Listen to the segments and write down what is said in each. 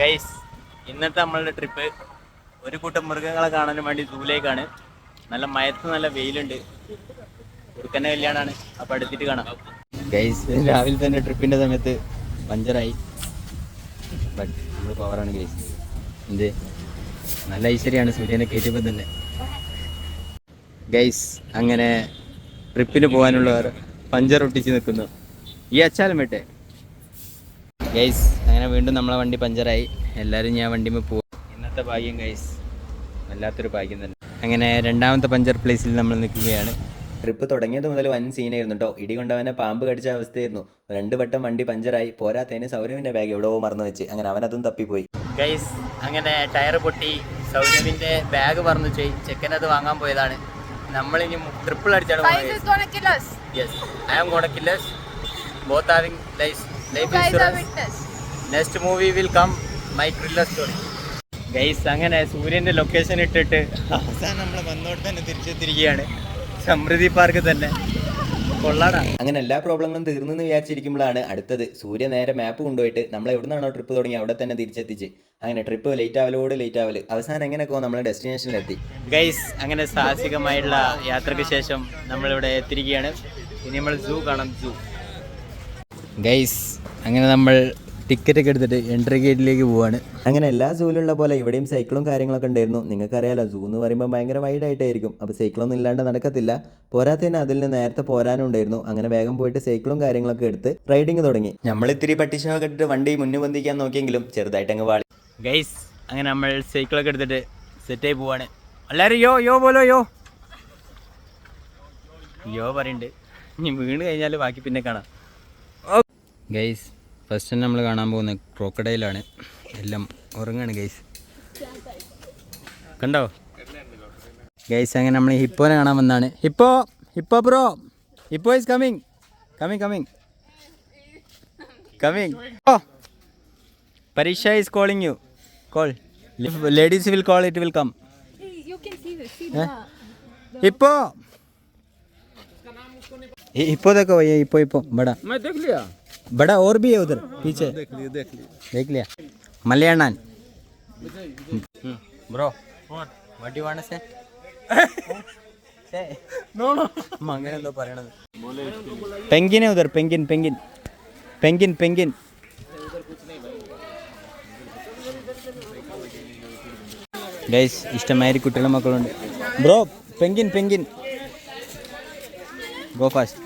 Guys ഇന്നത്തെ നമ്മളുടെ trip ഒരു കൂട്ടം മൃഗങ്ങളെ കാണാൻ വേണ്ടി സൂലേക്കാണ് നല്ല മയത്ത് നല്ല വെയിലുണ്ട്. കുറുക്കന്റെ കല്യാണാണ്. അപ്പോൾ അടുത്തിട്ട് കാണാം. ഗൈസ് രാവിലെ തന്നെ ട്രിപ്പിന്റെ സമയത്ത് പഞ്ചറായി. പവറാണ് ഗൈസ് എന്ത്? നല്ല ഐശ്വര്യമാണ്. സൂര്യനെ കയറ്റിയപ്പോൾ തന്നെ. ഗൈസ് അങ്ങനെ ട്രിപ്പിന് പോകാനുള്ളവർ പഞ്ചർ ഒട്ടിച്ച് നിൽക്കുന്നു. ഈ അച്ചാലും വിട്ടെ ഗൈസ് അങ്ങനെ വീണ്ടും നമ്മളെ വണ്ടി പഞ്ചറായി. എല്ലാവരും ഞാൻ വണ്ടിമേ പോകും ഇന്നത്തെ ഭാഗ്യം ഗൈസ് വല്ലാത്തൊരു ഭാഗ്യം തന്നെ. അങ്ങനെ രണ്ടാമത്തെ പഞ്ചർ പ്ലേസിൽ നമ്മൾ നിൽക്കുകയാണ്. ട്രിപ്പ് തുടങ്ങിയത് മുതൽ വൻ സീനായിരുന്നു കേട്ടോ ഇടി കൊണ്ടവനെ പാമ്പ് കടിച്ച അവസ്ഥയായിരുന്നു. രണ്ട് വട്ടം വണ്ടി പഞ്ചറായി. പോരാത്തതിന് സൗരവിന്റെ ബാഗ് എവിടെയോ മറന്നു വെച്ച്. അങ്ങനെ അവനതും തപ്പിപ്പോയി. ഗൈസ് അങ്ങനെ ടയർ പൊട്ടി. സൗരവിന്റെ ബാഗ് മറന്നു പോയി ചെക്കൻ അത് വാങ്ങാൻ പോയതാണ്. നമ്മളിനി triple അടിച്ചാണ്. Yes I am gonna killers both having life life insurance. Next movie will come my thriller story guys അങ്ങനെ സൂര്യന്റെ ലൊക്കേഷൻ ഇട്ടിട്ട് അവസാനം നമ്മൾ വന്നോട്ട് തന്നെ തിരിച്ചെത്തിരിക്കുകയാണ് സമൃദ്ധി പാർക്ക് തന്നെ. കൊള്ളാടാ. അങ്ങനെ എല്ലാ പ്രോബ്ലങ്ങളും തീർന്നെന്ന് വിചാരിച്ചിരിക്കുമ്പോഴാണ് അടുത്തത്. സൂര്യ നേരെ മാപ്പ് കൊണ്ടുപോയിട്ട് നമ്മൾ എവിടെ നിന്നാണോ ട്രിപ്പ് തുടങ്ങി അവിടെ തന്നെ തിരിച്ചെത്തിച്ച്. അങ്ങനെ ട്രിപ്പ് ലേറ്റ് ആവലോട് ലേറ്റ് ആവൽ. അവസാനം എങ്ങനെയൊക്കെ നമ്മൾ ഡെസ്റ്റിനേഷനിലെത്തി ഗൈസ് അങ്ങനെ സാഹസികമായിട്ടുള്ള യാത്രയ്ക്ക് ശേഷം നമ്മളിവിടെ എത്തിയിരിക്കുകയാണ്. ഇനി നമ്മൾ സൂ കാണാം സൂ ഗൈസ് അങ്ങനെ നമ്മൾ ടിക്കറ്റ് ഒക്കെ എടുത്തിട്ട് എൻട്രി ഗേറ്റിലേക്ക് പോവാണ്. അങ്ങനെ എല്ലാ സൂലുള്ള പോലെ ഇവിടെയും സൈക്കിളും കാര്യങ്ങളൊക്കെ ഉണ്ടായിരുന്നു. നിങ്ങൾക്കറിയാലോ സൂ എന്ന് പറയുമ്പോൾ ഭയങ്കര വൈഡ് ആയിട്ടായിരിക്കും. അപ്പോൾ സൈക്കിളൊന്നും ഇല്ലാണ്ട് നടക്കത്തില്ല. പോരാത്തതിന് അതിൽ നിന്ന് നേരത്തെ പോരാനും ഉണ്ടായിരുന്നു. അങ്ങനെ വേഗം പോയിട്ട് സൈക്കിളും കാര്യങ്ങളൊക്കെ എടുത്ത് റൈഡിങ് തുടങ്ങി. നമ്മൾ ഇത്തിരി പട്ടിഷമൊക്കെ ഇട്ടിട്ട് വണ്ടി മുന്നു പൊന്തിക്കാൻ നോക്കിയെങ്കിലും ചെറുതായിട്ട് അങ്ങ് വാളി. ഗൈസ് അങ്ങനെ നമ്മൾ സൈക്കിളൊക്കെ എടുത്തിട്ട് സെറ്റായി പോവാണ്. എല്ലാവരും യോ യോ പോലോ യോ. യോ പറയുന്നുണ്ട് ഇനി വീണ് കഴിഞ്ഞാൽ ബാക്കി പിന്നെ കാണാം. ഗൈസ് ഫസ്റ്റ് നമ്മൾ കാണാൻ പോകുന്ന ക്രോക്കഡൈലാണ് എല്ലാം ഉറങ്ങാണ് ഗൈസ് കണ്ടോ ഗൈസ് അങ്ങനെ നമ്മൾ ഹിപ്പോനെ കാണാൻ വന്നാണ് hippo hippo bro hippo is coming coming coming coming oh പരീക്ഷ is calling you call ladies will call it will come Hey, you can see this. See ഇപ്പോ इप्पो देखो ये इप्पो इप्पो बड़ा मैं देख लिया बड़ा और भी है उधर पीछे देख लिया देख लिया देख लिया मलयाणान bro what you want to say say no no അങ്ങനെ എന്തോ പറയണത് പെങ്കിനെ ഉദർ പെങ്കിൻ പെങ്കിൻ പെങ്കിൻ പെങ്കിൻ ഗൈസ് ഇഷ്ടമാതിരി കുട്ടികളും മക്കളുണ്ട് bro penguin penguin go fast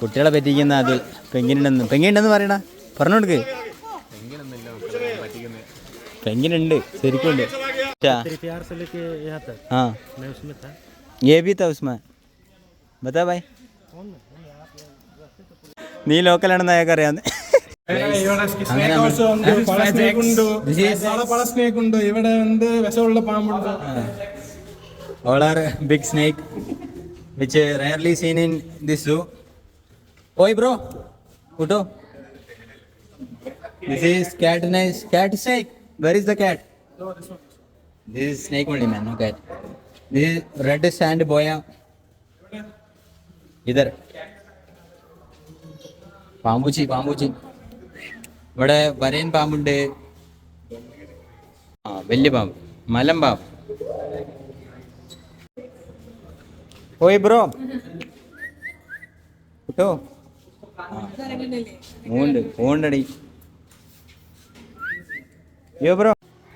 കുട്ടികളെ പറ്റിക്കുന്ന അത് പെങ്കിനുണ്ടെന്ന് പെങ്കിനുണ്ടെന്ന് പറയണ പറഞ്ഞു കൊടുക്ക് പെങ്കിനുണ്ട് ശരിക്കും ഉണ്ട് प्यार से लेके यहाँ तक हाँ मैं उसमें था ये भी था उसमें बता भाई നീ ലോക്കലാണെന്ന് അയാൾക്ക് അറിയാവുന്ന അങ്ങനെ പല സ്നേക്ക് ഉണ്ട് ഇവിടെ ഉണ്ട് വിഷമുള്ള പാമ്പുണ്ട് all are big snake This uto this is cat nice cat snake where is the cat No, this is snake only man no cat this is red sand boya ഇതർ പാമ്പൂച്ചി പാമ്പൂച്ചി ഇവിടെ വരയൻ പാമ്പുണ്ട് ആ വലിയ പാമ്പ് മലം പാമ്പ് ഓയ് ബ്രോ കിട്ടോ ബ്രോ.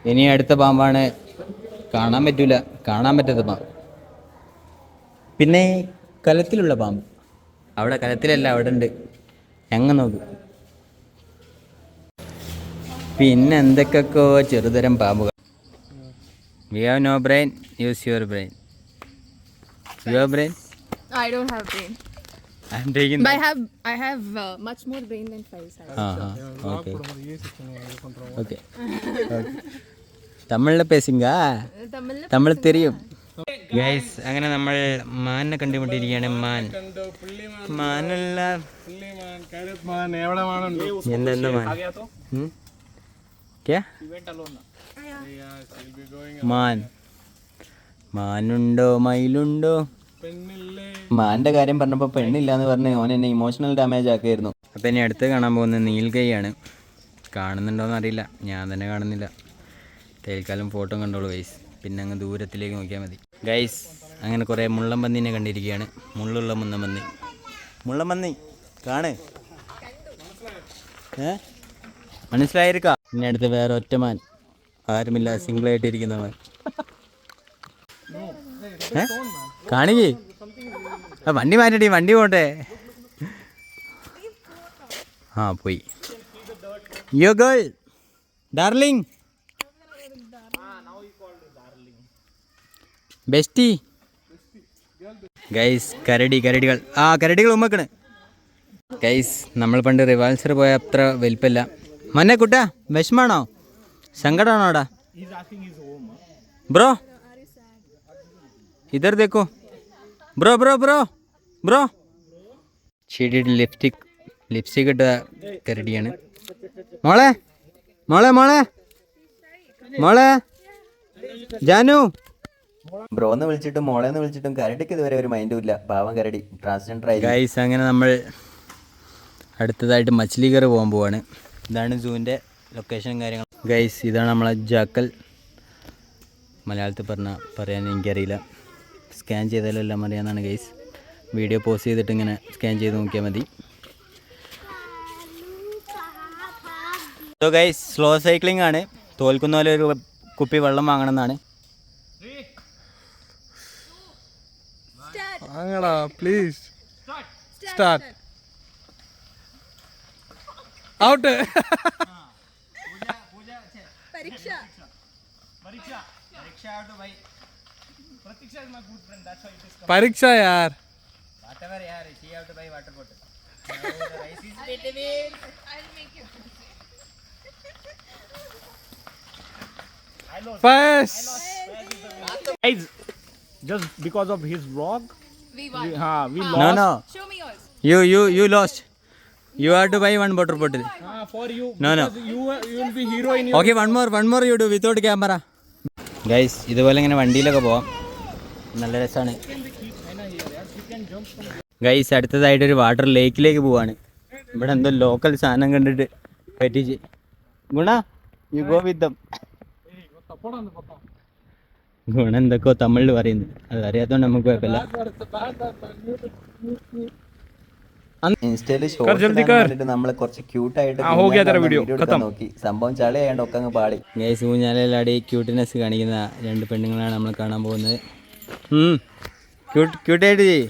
ഇനി അടുത്ത പാമ്പാണ്. കാണാൻ പറ്റൂല. കാണാൻ പറ്റാത്ത പാമ്പ്. പിന്നെ കലത്തിലുള്ള പാമ്പ്. അവിടെ കലത്തിലല്ല അവിടെ ഉണ്ട്. എങ്ങ നോക്ക്. പിന്നെ എന്തൊക്കെയൊക്കെയോ ചെറുതരം പാമ്പുകൾ. We have no brain use your brain your brain I don't have brain. I am taking. But I have I have uh, much more brain than five sides. Uh-huh. Okay. Okay. തമിഴിൽ പേസിങ്ക Tamil തെരിയും. Guys അങ്ങനെ നമ്മൾ മാനിനെ കണ്ടുകൊണ്ടിരിക്കുകയാണ് മാൻ. മാനല്ല. എന്തെന്താ മാൻ മാൻ. മാനുണ്ടോ മയിലുണ്ടോ? മാന്റെ കാര്യം പറഞ്ഞപ്പോൾ പെണ്ണില്ല എന്ന് പറഞ്ഞ് ഓൻ എന്നെ ഇമോഷണൽ ഡാമേജ് ആക്കിയായിരുന്നു അപ്പം ഇനി അടുത്ത് കാണാൻ പോകുന്നത് നീൽഗൈയാണ് കാണുന്നുണ്ടോയെന്ന് അറിയില്ല. ഞാൻ തന്നെ കാണുന്നില്ല. തൽക്കാലം ഫോട്ടോ കണ്ടോളൂ ഗൈസ് പിന്നെ അങ്ങ് ദൂരത്തിലേക്ക് നോക്കിയാൽ മതി. ഗൈസ് അങ്ങനെ കുറേ മുള്ളമ്പന്നിനെ കണ്ടിരിക്കുകയാണ്. മുള്ളുള്ള മുന്നമന്നി മുള്ളമ്പന്നി കാണ്. ഏ? മനസ്സിലായിരിക്കാം. പിന്നെ അടുത്ത് വേറെ ഒറ്റമാൻ ആരുമില്ല സിംഗിൾ ഇരിക്കുന്നവൻ ഏ കാണിക്കേ. വണ്ടി മാറ്റടി വണ്ടി പോട്ടെ. ആ പോയി. യോ ഗേൾ ഡാർലിംഗ് ബെസ്റ്റി ഗൈസ് കരടി കരടികൾ. ആ കരടികൾ ഉമ്മക്കണ്. ഗൈസ് നമ്മൾ പണ്ട് റിവാൽസർ പോയ അത്ര വലിപ്പമില്ല മന്നെ കുട്ടാ വിഷമാണോ? സങ്കടമാണോടാ ബ്രോ ഇതർ देखो। Bro bro bro bro shaded lipstick lipstick ഇട്ട കരടിയാണ് മോളെ മോളെ മോളെ മോളെ ജാനു ബ്രോ എന്ന് വിളിച്ചിട്ടും മോളെ എന്ന് വിളിച്ചിട്ടും കരടിക്ക് ഇതുവരെ ഒരു മൈൻഡും ഇല്ല. പാവം കരടി. ട്രാൻസ്ജെൻഡർ ആയി ഗൈസ് അങ്ങനെ നമ്മൾ അടുത്തതായിട്ട് മച്ചിലിക്കർ പോകാൻ പോവാണ്. ഇതാണ് സൂവിന്റെ ലൊക്കേഷനും കാര്യങ്ങളും ഗൈസ് ഇതാണ് നമ്മളെ ജാക്കൽ. മലയാളത്തിൽ പറഞ്ഞ പറയാൻ എനിക്കറിയില്ല. സ്കാൻ ചെയ്താലും എല്ലാം അറിയാമെന്നാണ് ഗൈസ് വീഡിയോ പോസ് ചെയ്തിട്ട് ഇങ്ങനെ സ്കാൻ ചെയ്ത് നോക്കിയാൽ മതി. സോ ഗൈസ് സ്ലോ സൈക്ലിംഗ് ആണ്. തോൽക്കുന്ന പോലെ ഒരു കുപ്പി വെള്ളം വാങ്ങണമെന്നാണ്. വാങ്ങടാ please start out Pariksha. Pratiksha is my good friend. That's why it is. Coming. Pariksha, yaar. Whatever, yaar. She have to buy water bottle. Now the rice is between. I'll make you. I lost. First. Guys, just because of his vlog. We won. We, हाँ, we हाँ. lost. No, no. Show me yours. You, you, you lost. You have to buy one butter bottle. Ah, for you. No, no. You, you will be hero in your. Okay, one more, one more. You do without camera. Guys ഇതുപോലെ ഇങ്ങനെ വണ്ടിയിലൊക്കെ പോവാം. നല്ല രസമാണ് guys അടുത്തതായിട്ടൊരു water ലേക്കിലേക്ക് പോവാണ്. ഇവിടെ എന്തോ local സാധനം കണ്ടിട്ട് പറ്റിച്ച്. ഗുണ യു ഗോ വിത്ത് ഗുണ എന്തൊക്കെയോ തമിഴിൽ പറയുന്നു. അത് അറിയാത്തതുകൊണ്ട് നമുക്ക് കുഴപ്പമില്ല. ഇൻസ്റ്റയിൽ നമ്മളെ കുറച്ച് ആയിട്ട് വീഡിയോ. നോക്കി. സംഭവം ചളയായോണ്ട് ഒക്കെ അങ്ങ് പാടി. ഗൈസ് ഊഞ്ഞാലയിലാടി ക്യൂട്ട്നെസ് കാണിക്കുന്ന രണ്ട് പെണ്ണുങ്ങളാണ് നമ്മൾ കാണാൻ പോകുന്നത്. ക്യൂട്ട് ക്യൂട്ടായിട്ട് ചെയ്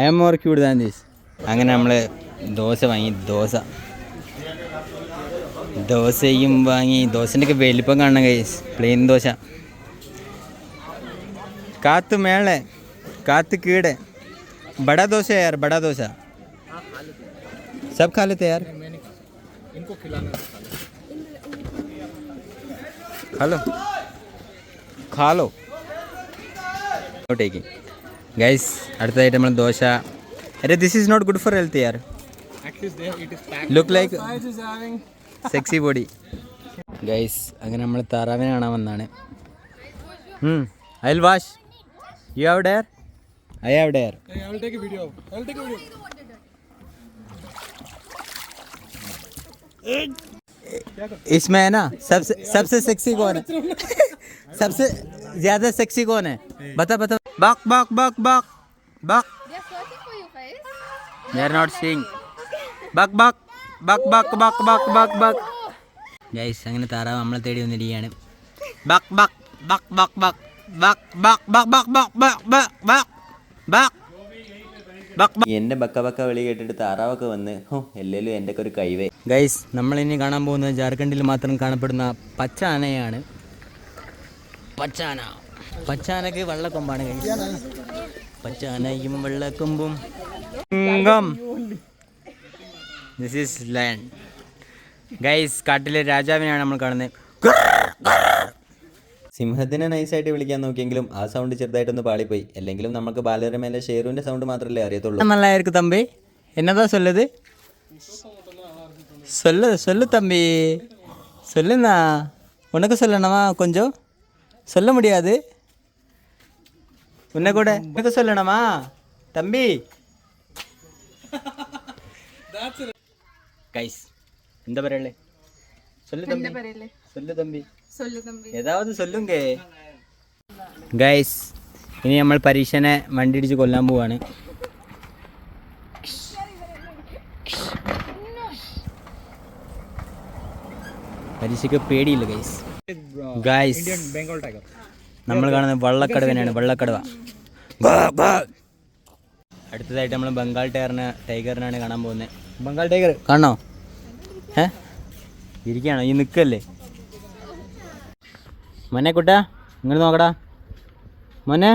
I am more cute than these അങ്ങനെ നമ്മൾ ദോശ വാങ്ങി ദോശ. ദോശയും വാങ്ങി ദോശന്റെ ഒക്കെ വലിപ്പം കാണണം ഗൈസ് പ്ലെയിൻ ദോശ. കാത്തു മേളെ കാത്തു കീടെ. बड़ा डोसा है यार बड़ा डोसा सब खा लेते हैं यार खा लो खा लो ടേക്കിംഗ് ഗൈസ് അടുത്തതായിട്ട് നമ്മൾ ദോശ അരെ this is not good for health Yar look like sexy body guys അങ്ങനെ നമ്മൾ താറാവിനെ കാണാൻ വന്നാണ് I will wash you have dare I have dare I will take a video I will take a video इसमें है ना सबसे सबसे सेक्सी कौन है सबसे ज्यादा सेक्सी कौन है बता बता बक बक बक बक बक They're searching for you, guys. they are not seeing buck ബക് ബക് ബക് ബക് ബക് ബക് ബക് ഗൈസ് അങ്ങനെ താറാവ് നമ്മളെ തേടി വന്നിരിക്കുകയാണ് ബക് ബക് ബക് ബക് ബക് ബക് ബക് ബക് ബക് ബക് ബക് ബക് ബക് എന്റെ ബക്ക ബക്ക. വിളി കേട്ടിട്ട് താറാവൊക്കെ വന്ന് ഹോ എല്ലേലും എന്റെ ഒക്കെ ഒരു കൈവേ. ഗൈസ് നമ്മളിനി കാണാൻ പോകുന്നത് ജാർഖണ്ഡിൽ മാത്രം കാണപ്പെടുന്ന പച്ച ആനയാണ് പച്ചാന. പച്ചാനക്ക് വെള്ളക്കൊമ്പാണ് ഗൈസ് പച്ചാനയും വെള്ളക്കൊമ്പും. ദിസ് ഈസ് ഗൈസ് കാട്ടിലെ രാജാവിനെയാണ് നമ്മൾ കാണുന്നത്. സിംഹത്തിനെ നൈസായിട്ട് വിളിക്കാൻ നോക്കിയെങ്കിലും ആ സൗണ്ട് ചെറുതായിട്ടൊന്ന് പാളിപ്പോയി അല്ലെങ്കിലും നമുക്ക് ബാലരമേലെ ഷെയറുവിന്റെ സൗണ്ട് മാത്രമല്ലേ അറിയത്തുള്ളൂ நல்லா இருக்கு தம்பி என்னதான் சொல்லுது சொல்லு சொல்லு தம்பி சொல்லுண்ணா உனக்கு சொல்லணுமா கொஞ்சம் சொல்ல முடியாது உன்னை கூட உனக்கு சொல்லணுமா தம்பி கைஸ் എന്താ പറയല്ലേ சொல்லு தம்பி പറയല്ലേ சொல்லு தம்பி സൊല്ലു തമ്പി ഏതാവത് സൊല്ലുങ്കേ ഗൈസ് ഇനി നമ്മൾ പരീക്ഷനെ വണ്ടി ഇടിച്ച് കൊല്ലാൻ പോവാണ്. പരീക്ഷക്ക് പേടിയില്ല ഗൈസ് ഗൈസ് നമ്മൾ കാണുന്നത് വള്ളക്കടവനാണ് വള്ളക്കടവ. അടുത്തതായിട്ട് നമ്മൾ ബംഗാൾ ടൈറിന് ടൈഗറിനാണ് കാണാൻ പോകുന്നത്. ബംഗാൾ ടൈഗർ. കാണോ ഏ? ഇരിക്കുകയാണോ? ഈ നിൽക്കല്ലേ? മോനെ കുട്ടാ ഇങ്ങോട്ട് നോക്കടാ. മോനെ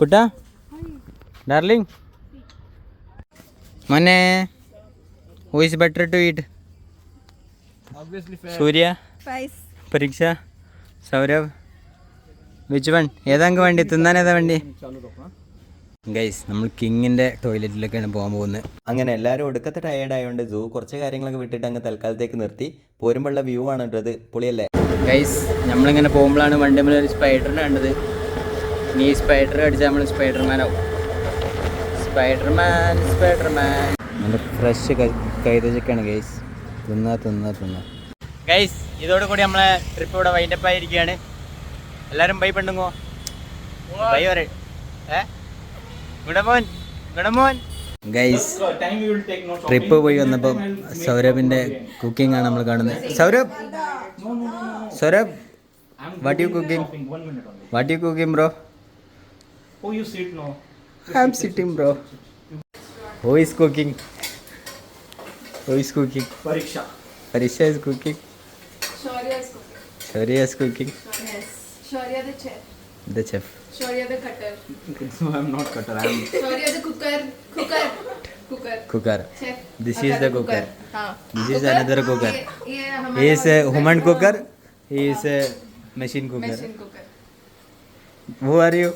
കുട്ടാ ഡാർലിംഗ്. മോനെ who is better to eat Surya Pariksha Saurav which one ഏതാങ്ക് വേണ്ടി? തിന്നാൻ ഏതാ വേണ്ടി? ഗൈസ് നമ്മൾ കിങ്ങിന്റെ ടോയ്ലറ്റിലേക്കാണ് പോകാൻ പോകുന്നത്. അങ്ങനെ എല്ലാവരും ഒടുക്കത്തെ ടയേർഡ് ആയതുകൊണ്ട് സൂ കുറച്ച് കാര്യങ്ങളൊക്കെ വിട്ടിട്ട് അങ്ങ് തൽക്കാലത്തേക്ക് നിർത്തി. പോരുമ്പോഴുള്ള വ്യൂ ആണ് കേട്ടത് പൊളിയല്ലേ? ഗൈസ് നമ്മളിങ്ങനെ പോകുമ്പോഴാണ് വണ്ടി മേലെ ഒരു സ്പൈഡറിനെ കണ്ടത്. ഇനി ഈ സ്പൈഡർ അടിച്ചാൽ നമ്മൾ സ്പൈഡർമാനാവും സ്പൈഡർമാൻ സ്പൈഡർമാൻ നല്ല ഫ്രഷ് കൈതച്ചൊക്കെയാണ് ഗൈസ് തിന്നാ തിന്നാ തിന്നാ. ഗൈസ് ഇതോടുകൂടി നമ്മളെ ട്രിപ്പ് ഇവിടെ വൈൻഡപ്പ് ആയിരിക്കുകയാണ്. എല്ലാവരും ബൈ പെണ്ണുങ്ങോ? ബൈ പറയും. ഏ? ഗുഡമോൻ ഗുഡമോൻ ഗൈസ് ട്രിപ്പ് പോയി വന്നപ്പോൾ സൗരഭിന്റെ കുക്കിംഗ് ആണ് നമ്മൾ കാണുന്നത് Saurabh Saurabh what you cooking One minute only. What you cooking bro Oh, you sit now. I am sitting bro voice is cooking voice is cooking Pariksha. Pariksha is cooking Shaurya is cooking. Shaurya is cooking Yes. Shaurya the chef. The chef Shaurya the cutter. no, I'm not cutter. I'm Shaurya the cooker. Cooker. Cooker. Cooker Chef. This is the cooker. हाँ. This is Cooker. another cooker. ये ये he हमारा is a human cooker he is a machine cooker machine cooker. who are you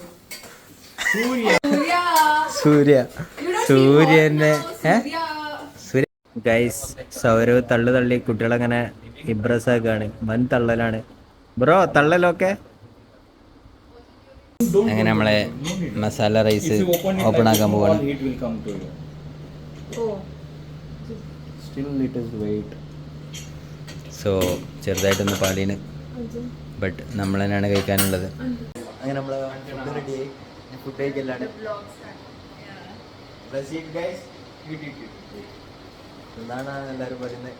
Surya. Surya You don't സൂര്യനെ know ഏ Surya. സൂര്യ guys Saurav തള്ളു തള്ളി കുട്ടികളങ്ങനെ ഇബ്രസ് ആക്കാണ് വൻ തള്ളലാണ് bro തള്ളലൊക്കെ അങ്ങനെ നമ്മളെ മസാല റൈസ് ഓപ്പൺ ആക്കാൻ പോവാണ്. സോ ചെറുതായിട്ടൊന്ന് പാടീന് ബട്ട് നമ്മൾ തന്നെയാണ് കഴിക്കാനുള്ളത്? അങ്ങനെ നമ്മൾ ഫുഡ് കഴിക്കലാണ്. Yeah. എന്താണ് എല്ലാവരും പറയുന്നത്.